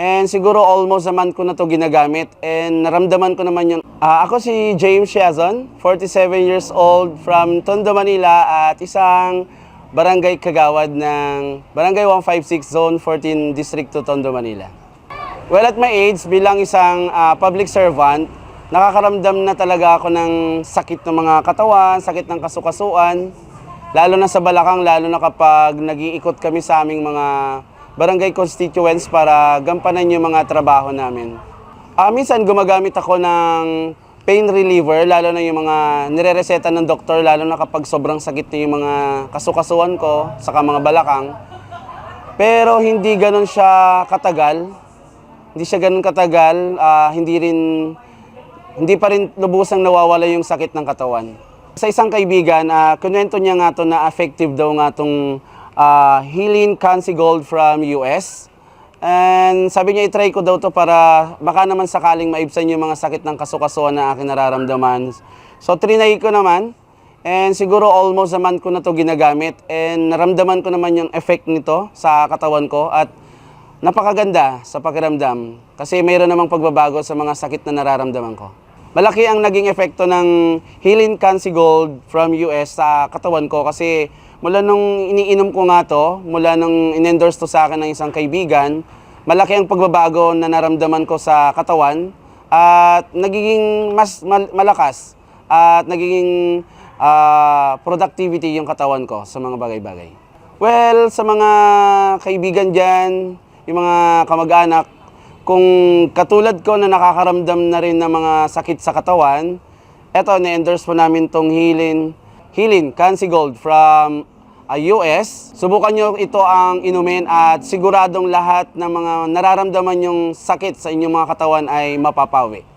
And siguro almost a month ko na to ginagamit and naramdaman ko naman yung Ah, ako si James Shiazon, 47 years old from Tondo, Manila at isang barangay kagawad ng Barangay 156 Zone 14 District to Tondo, Manila. Well, at my age, bilang isang ah, public servant, nakakaramdam na talaga ako ng sakit ng mga katawan, sakit ng kasukasuan, lalo na sa balakang, lalo na kapag nag-iikot kami sa aming mga barangay constituents para gampanan yung mga trabaho namin. Ah, minsan gumagamit ako ng pain reliever, lalo na yung mga nire-reseta ng doktor, lalo na kapag sobrang sakit na yung mga kasukasuan ko, saka mga balakang. Pero hindi ganun siya katagal. Hindi siya ganun katagal. ah, hindi rin hindi pa rin lubusang nawawala yung sakit ng katawan. Sa isang kaibigan, uh, kunwento niya nga to na effective daw nga tong ah, Healing Cancy Gold from US. And sabi niya, itry ko daw to para baka naman sakaling maibsan yung mga sakit ng kasukasuan na aking nararamdaman. So, trinay ko naman. And siguro almost a month ko na to ginagamit. And naramdaman ko naman yung effect nito sa katawan ko. At napakaganda sa pakiramdam. Kasi mayroon namang pagbabago sa mga sakit na nararamdaman ko. Malaki ang naging epekto ng Healing Cancy Gold from US sa katawan ko kasi mula nung iniinom ko nga to, mula nung in-endorse to sa akin ng isang kaibigan, malaki ang pagbabago na naramdaman ko sa katawan at nagiging mas mal- malakas at nagiging ah, productivity yung katawan ko sa mga bagay-bagay. Well, sa mga kaibigan dyan, yung mga kamag-anak, kung katulad ko na nakakaramdam na rin ng mga sakit sa katawan, eto, na-endorse po namin tong Healing, Healing Cancy Gold from uh, US. Subukan nyo ito ang inumin at siguradong lahat ng mga nararamdaman yung sakit sa inyong mga katawan ay mapapawi.